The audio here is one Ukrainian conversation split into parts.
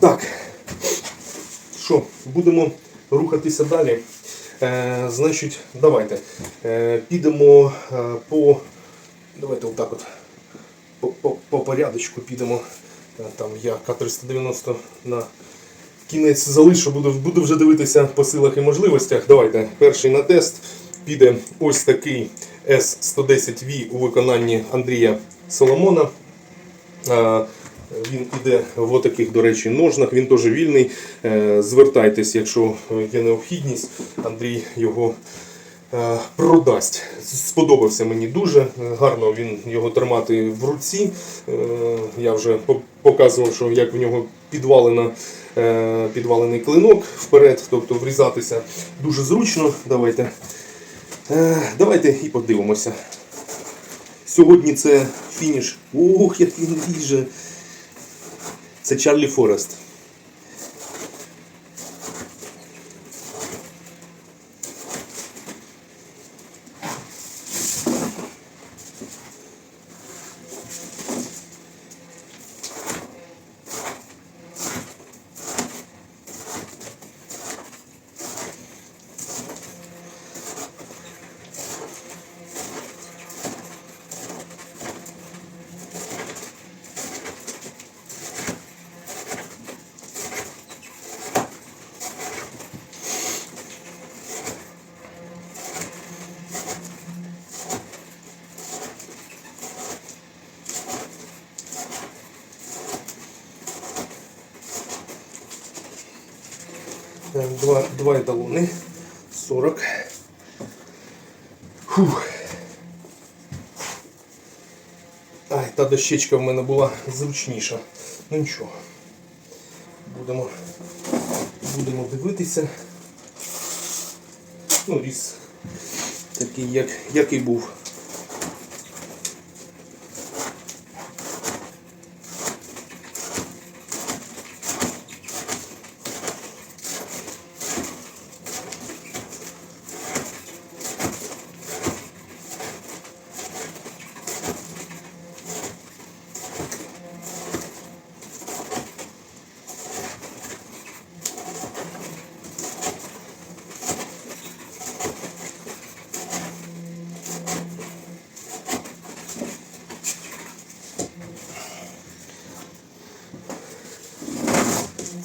Так. Що, будемо рухатися далі. Е, значить, давайте. Е, підемо е, по. Давайте отак от. По, по, по порядочку підемо. Е, Там я К390 на кінець залишу, буду, буду вже дивитися по силах і можливостях. Давайте. Перший на тест піде ось такий S110V у виконанні Андрія Соломона. Е, Він іде в таких, до речі, ножнах, він теж вільний. Е, Звертайтесь, якщо є необхідність. Андрій його е, продасть. Сподобався мені дуже. Гарно він його тримати в руці. Е, Я вже показував, що як в нього підвалена, е, підвалений клинок вперед, тобто врізатися дуже зручно. Давайте, Е, давайте і подивимося. Сьогодні це фініш. Ох, як він ріже. Це Чарлі Форест. Два, два еталони. 40. Фух. Ай, та дощечка в мене була зручніша. Ну нічого. Будемо, будемо дивитися. Ну, різ такий, як, як і був.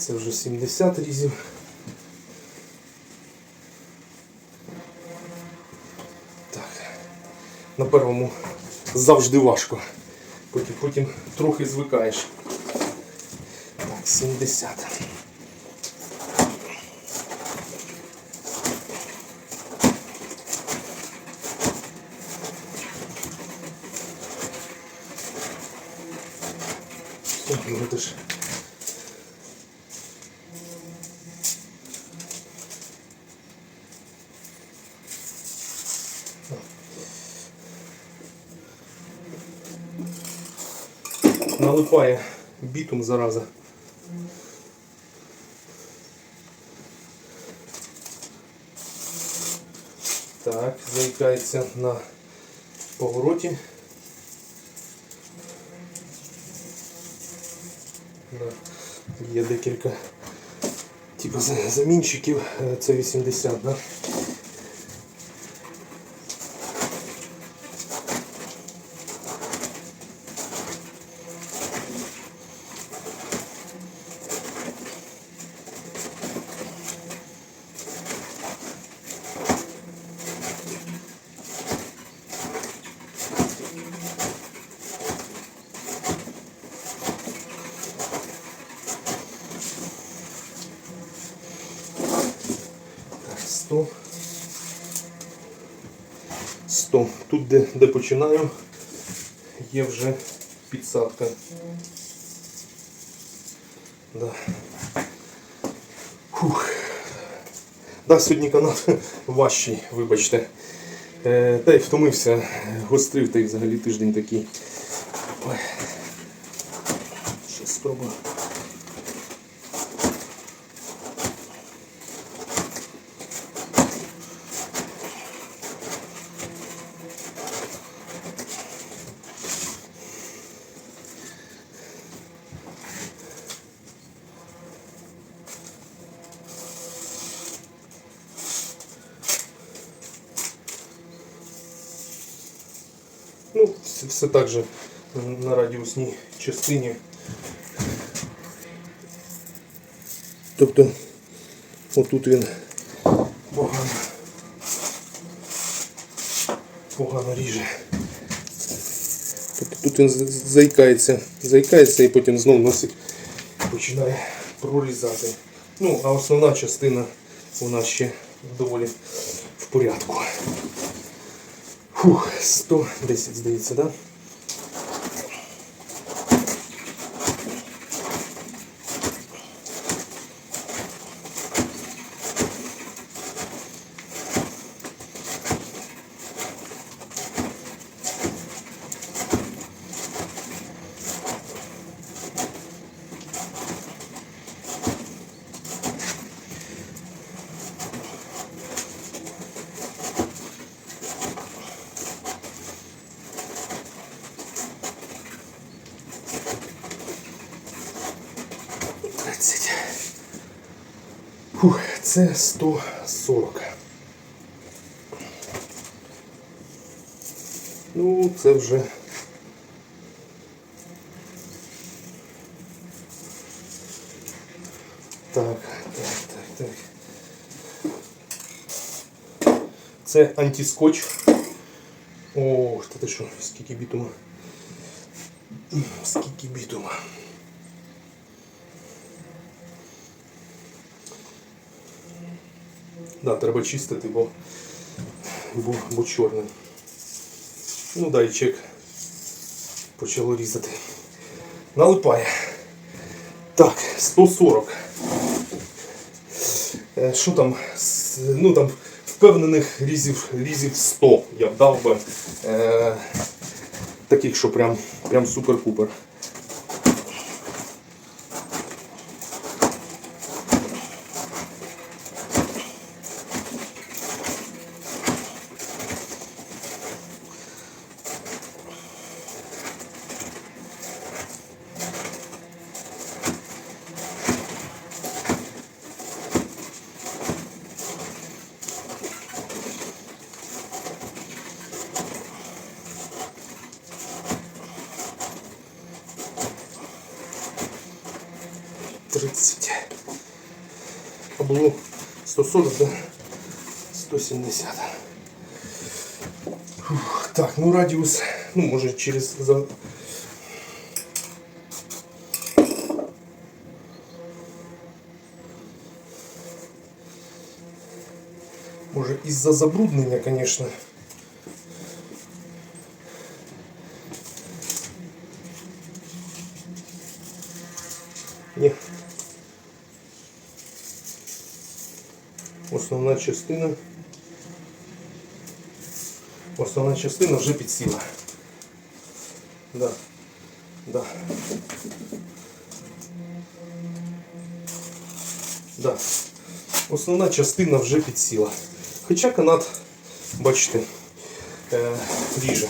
Це вже 70 різів. Так. На первому завжди важко. Потім, потім трохи звикаєш. Так, 70. Все, ну налипає бітум зараза. Так, заїкається на повороті. Є декілька типу, за- замінчиків. Е, Це 80, да? 100. 100. Тут, де, де починаю, є вже підсадка. Да. Фух. Да, сьогодні канат важчий, вибачте. Е, та й втомився, гострив та й взагалі тиждень такий. Ой. Ще спробую. Все, так же на радіусній частині. Тобто отут він погано, погано ріже. Тобто тут він заїкається, заїкається і потім знов носик починає прорізати. Ну, а основна частина у нас ще доволі в порядку. Фух, 110, здається, так? Да? Тридцять. Фух, це 140. Ну, це вже. Так, так, так, так. Це антискотч. О, та ти що, скільки бітума. Скільки бітума. Да, треба чистити, бо, бо, бо чорне. Ну дай чек. Почало різати. Налипає. Так, 140. Е, Що там? Ну там впевнених різів, різів 100 я б дав би. Е, таких, що прям, прям супер-пупер. Тридцять. А було 140, да? 170. Фух, так, ну радіус, ну може через за. Може із-за забруднення, конечно. Ні. Основна частина. Основна частина вже підсіла. Да. Да. Да. Основна частина вже підсіла. Хоча канат, бачите, е, ріже.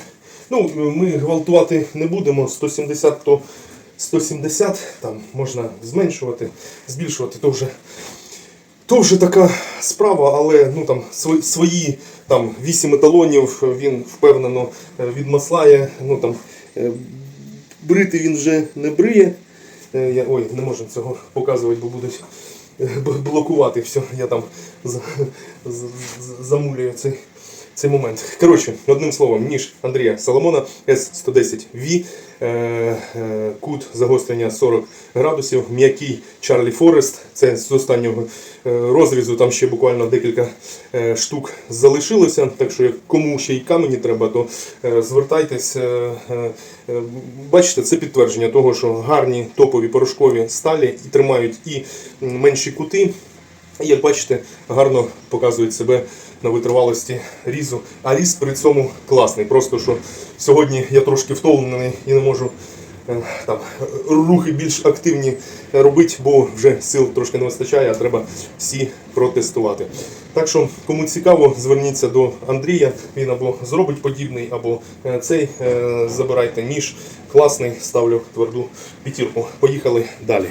Ну, ми гвалтувати не будемо. 170 то 170, там можна зменшувати, збільшувати, то вже то вже така справа, але ну там свої, там 8 еталонів він впевнено е, відмаслає. Ну там е, брити він вже не бриє. Е, Я, ой, не можу цього показувати, бо будуть блокувати все. Я там замулюю цей, цей момент. Коротше, одним словом, ніж Андрія Соломона С110V, е, е, кут загострення 40 градусів, м'який Чарлі Форест. Це з останнього е, розрізу, там ще буквально декілька штук залишилося. Так що, кому ще й камені треба, то звертайтесь. Бачите, це підтвердження того, що гарні топові порошкові сталі і тримають і менші кути. І, як бачите, гарно показують себе на витривалості різу. А різ при цьому класний. Просто що сьогодні я трошки втомлений і не можу е, там, рухи більш активні робити, бо вже сил трошки не вистачає, а треба всі протестувати. Так що, кому цікаво, зверніться до Андрія. Він або зробить подібний, або е, цей Е, забирайте ніж. Класний, ставлю тверду п'ятірку. Поїхали далі.